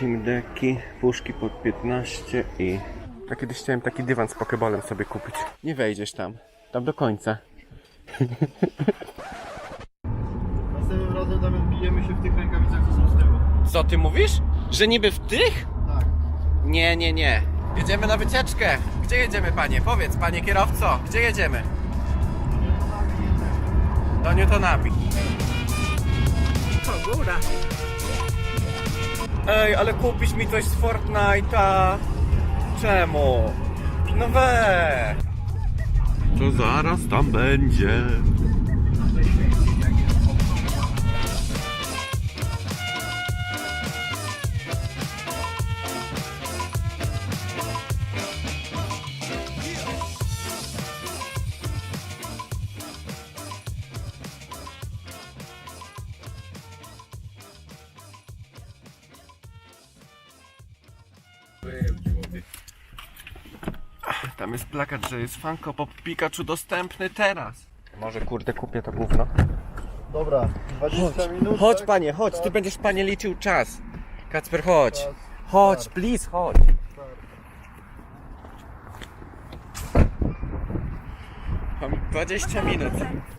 Team Decki, puszki pod 15 i... Ja kiedyś chciałem taki dywan z pokebolem sobie kupić. Nie wejdziesz tam. Tam do końca. Następnym razem Damian bijemy się w tych rękawicach, co są z tyłu. Co ty mówisz? Że niby w tych? Tak. Nie, nie, nie. Jedziemy na wycieczkę. Gdzie jedziemy, panie? Powiedz, panie kierowco, gdzie jedziemy? Do Newtonabi. To góra. Ej, ale kupisz mi coś z Fortnite'a. Czemu? No we. To zaraz tam będzie. Tam jest plakat, że jest Funko Pop Pikachu dostępny teraz. Może kurde kupię to gówno. Dobra, 20 minut. Chodź tak? panie, chodź, ty będziesz panie liczył czas. Kacper, chodź. Czas. Chodź, please, chodź. Mam 20 minut.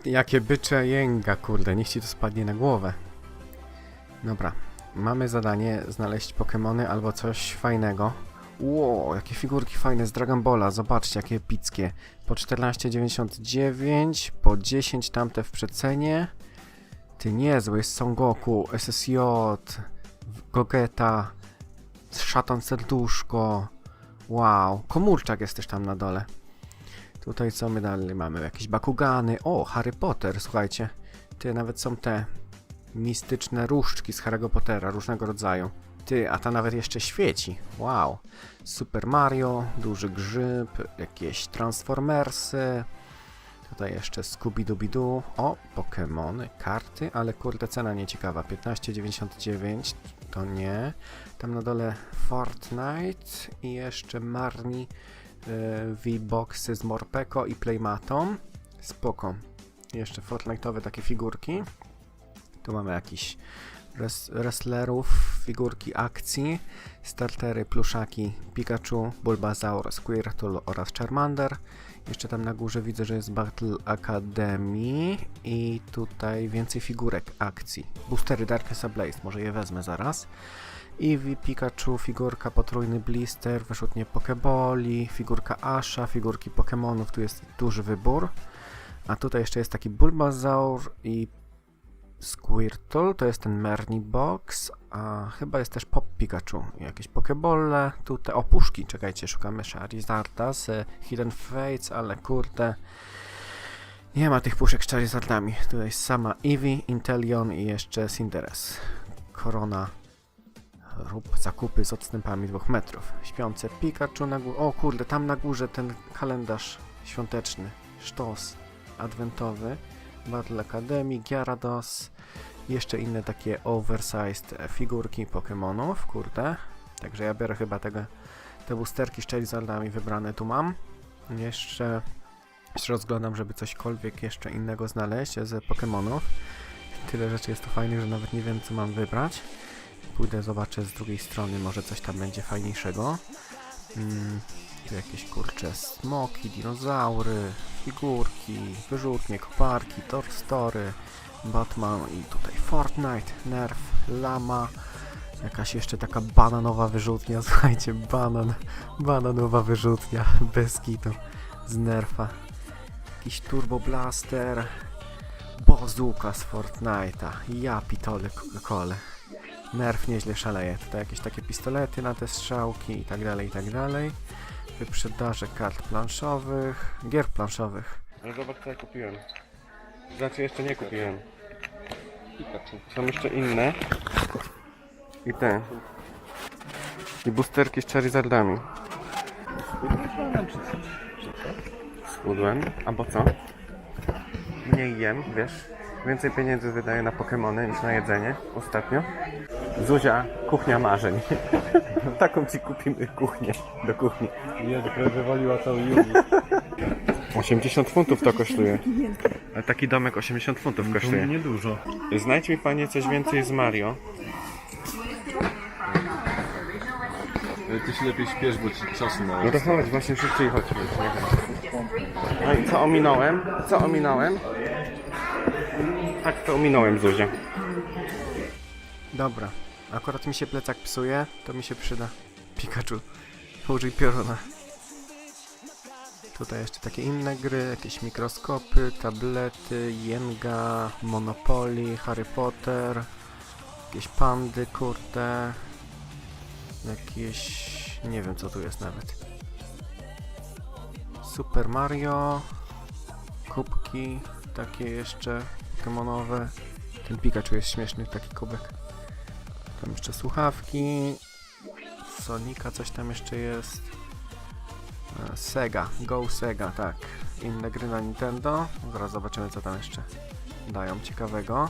Jakie bycze jęga, kurde, niech ci to spadnie na głowę. Dobra, mamy zadanie znaleźć Pokemony albo coś fajnego. Ło, jakie figurki fajne z Dragon Balla, zobaczcie jakie epickie. Po 14,99, po 10 tamte w przecenie. Ty niezły, jest Son Goku, SSJ, Gogeta, Szatan Serduszko. Wow, Komórczak jest też tam na dole. Tutaj co my dalej mamy? Jakieś Bakugany. O, Harry Potter, słuchajcie. Ty, nawet są te mistyczne różdżki z Harry'ego Pottera, różnego rodzaju. Ty, a ta nawet jeszcze świeci. Wow. Super Mario, duży grzyb, jakieś Transformersy. Tutaj jeszcze Scooby-Dooby-Doo. O, Pokémony, karty, ale kurde cena nieciekawa. 15,99 to nie. Tam na dole Fortnite i jeszcze Marni y, V-Boxy z Morpeko i Playmatą. Spoko. Jeszcze Fortnite'owe takie figurki. Tu mamy jakiś res wrestlerów, figurki akcji, startery, pluszaki Pikachu, Bulbasaur, Squirtle oraz Charmander. Jeszcze tam na górze widzę, że jest Battle Academy i tutaj więcej figurek akcji. Boostery Darkness Blaze, może je wezmę zaraz. Eevee, Pikachu, figurka potrójny blister, wyrzutnie Pokeboli, figurka Asha, figurki Pokémonów, tu jest duży wybór. A tutaj jeszcze jest taki Bulbasaur i Squirtle, to jest ten Merni Box, a chyba jest też Pop Pikachu, jakieś Pokebole, tutaj, o puszki, czekajcie, szukamy Charizarda z Hidden Fates, ale kurde, nie ma tych puszek z Charizardami, tutaj jest sama Eevee, Inteleon i jeszcze Cinderace, Korona, rób zakupy z odstępami dwóch metrów, śpiące Pikachu na górze, o kurde, tam na górze ten kalendarz świąteczny, sztos adwentowy, Battle Academy, Gyarados, jeszcze inne takie oversized figurki Pokémonów, kurde. Także ja biorę chyba tego, te boosterki z Charizardami wybrane tu mam. Jeszcze, jeszcze rozglądam, żeby cośkolwiek jeszcze innego znaleźć z Pokémonów. Tyle rzeczy jest tu fajnych, że nawet nie wiem co mam wybrać. Pójdę, zobaczę z drugiej strony, może coś tam będzie fajniejszego. Mm, tu jakieś kurcze smoki, dinozaury, figurki, wyrzutnie, koparki, torstory, Batman i tutaj Fortnite, Nerf, Lama, jakaś jeszcze taka bananowa wyrzutnia, słuchajcie, banan, bananowa wyrzutnia, bez kitu, z Nerfa, jakiś Turbo Blaster, Bozuka z Fortnite'a, ja pitole kole. Nerf nieźle szaleje. Tutaj jakieś takie pistolety na te strzałki i tak dalej, i tak dalej. Wyprzedaże kart planszowych, gier planszowych. Ale zobacz co ja kupiłem. Znaczy jeszcze nie kupiłem. Są jeszcze inne. I te. I boosterki z Charizardami. Schudłem. Albo co? Mniej jem, wiesz? Więcej pieniędzy wydaję na Pokemony niż na jedzenie ostatnio. Zuzia, kuchnia marzeń. Taką ci kupimy kuchnię do kuchni. Jest, wywaliła cały Yugi. 80 funtów to kosztuje. Ale taki domek 80 funtów kosztuje. niedużo. Znajdź mi panie coś więcej z Mario. Ty się lepiej śpiesz, bo ci czasu na No to chodź, właśnie szybciej chodźmy. No i co ominąłem? Co ominąłem? Tak to ominąłem, Zuzia. Dobra, akurat mi się plecak psuje, to mi się przyda. Pikachu, użyj pioruna. Tutaj jeszcze takie inne gry, jakieś mikroskopy, tablety, Jenga, Monopoly, Harry Potter, jakieś pandy, kurde, jakieś... nie wiem co tu jest nawet. Super Mario, kubki, takie jeszcze Pokemonowe. Ten Pikachu jest śmieszny, taki kubek. Tam jeszcze słuchawki, Sonika coś tam jeszcze jest. E, Sega, Go Sega, tak. Inne gry na Nintendo. Zaraz zobaczymy co tam jeszcze dają ciekawego.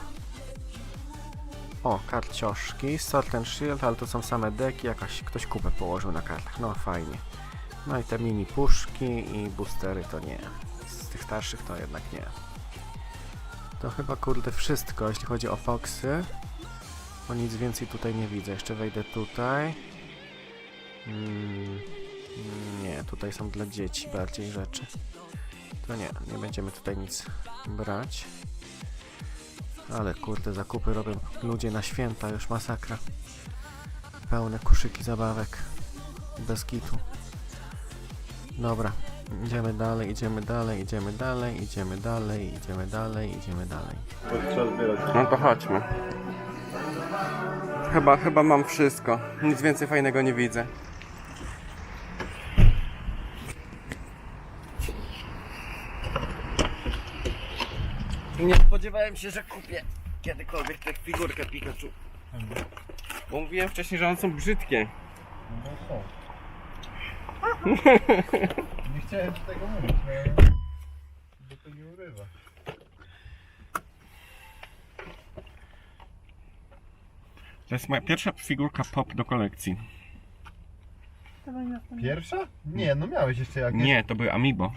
O, karcioszki, Sword and Shield, ale to są same deki, jakaś ktoś kupę położył na kartach, no fajnie. No i te mini puszki i boostery to nie. Z tych starszych to jednak nie. To chyba kurde wszystko, jeśli chodzi o Foxy. Bo nic więcej tutaj nie widzę. Jeszcze wejdę tutaj. Mm, nie, tutaj są dla dzieci bardziej rzeczy. To nie, nie będziemy tutaj nic brać. Ale kurde, zakupy robią ludzie na święta, już masakra. Pełne koszyki zabawek. Bez kitu. Dobra, idziemy dalej, idziemy dalej, idziemy dalej, idziemy dalej, idziemy dalej, idziemy dalej. Trzeba zbierać. No to chodźmy. Chyba, chyba mam wszystko. Nic więcej fajnego nie widzę. Nie spodziewałem się, że kupię kiedykolwiek tę figurkę Pikachu. Bo mówiłem wcześniej, że one są brzydkie. No są. Nie chciałem ci tego mówić, no. Bo to nie urywa. To jest moja pierwsza figurka pop do kolekcji. Pierwsza? Nie, no miałeś jeszcze jakieś. Nie, to były Amiibo.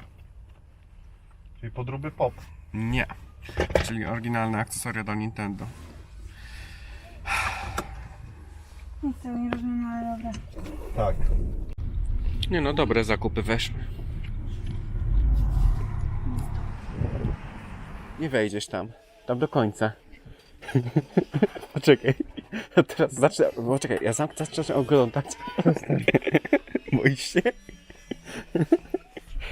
Czyli podróby pop. Nie. Czyli oryginalne akcesoria do Nintendo. Nic tego nie rozumiem, ale dobra. Tak. Nie no, dobre zakupy weszły. Nie wejdziesz tam. Tam do końca. Poczekaj. Ja teraz zacznę. Poczekaj, ja sam zacznę oglądać. Boisz się?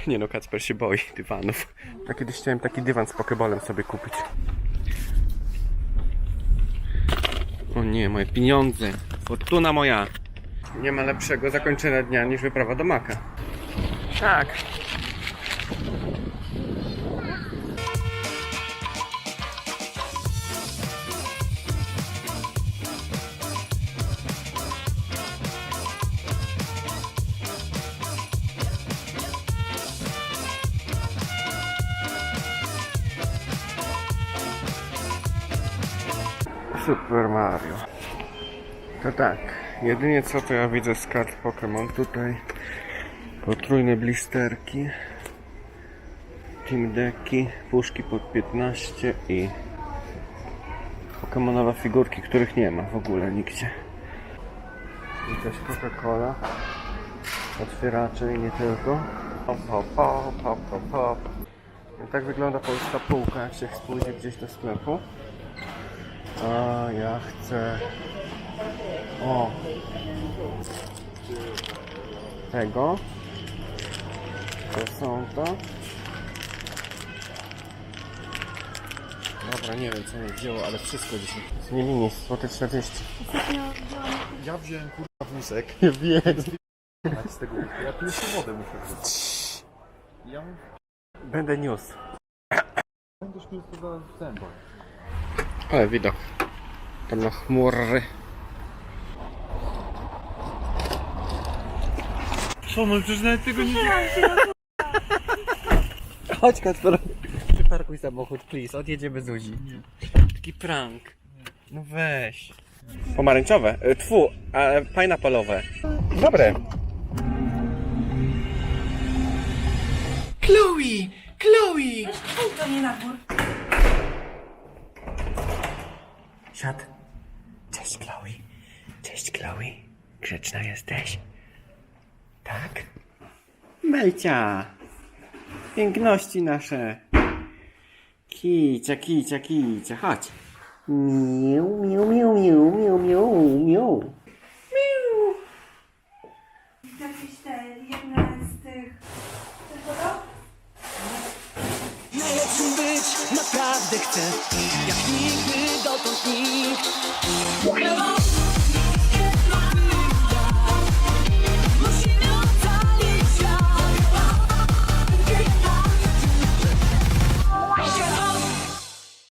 Nie no, Kacper się boi dywanów. Ja kiedyś chciałem taki dywan z pokebolem sobie kupić. O nie, moje pieniądze. Fortuna moja. Nie ma lepszego zakończenia dnia niż wyprawa do Maka. Tak. Super Mario. To tak, jedynie co to ja widzę z kart Pokémon tutaj. Potrójne blisterki. Team Deki, puszki pod 15 i Pokemonowe figurki, których nie ma w ogóle nigdzie. I też Coca-Cola. Otwieracze i nie tylko. Hop, hop, hop, hop, hop, hop. I tak wygląda polska półka, jak się spojrzy gdzieś do sklepu. A ja chcę. O! Tego. To są to. Dobra, nie wiem co mnie wzięło, ale wszystko dzisiaj. Nie minie, złote 40. Ja wziąłem kurwa wózek. Nie wiem. Z tego Ja tu jeszcze wodę muszę wrzucić. Ja Będę niósł. będę szpilkę zaraz w zębach. Ale widok. Tam na chmury. Co, no przecież nawet tego nie Chodź Kacper, przyparkuj samochód, please, odjedziemy z Uzi. Taki prank. No weź. Pomarańczowe, y, tfu, a pineapple'owe. Dobre. Chloe! Chloe! To nie nabór. Siad. Cześć Chloe. Cześć Chloe. Grzeczna jesteś? Tak? Melcia! Piękności nasze! Kicia, kicia, kicia, chodź! Miu, miu, miu, miu, miu, miu, miu. Jakieś te, jedne z tych... To? Najlepszym być naprawdę chcę Jak nigdy don't think. No.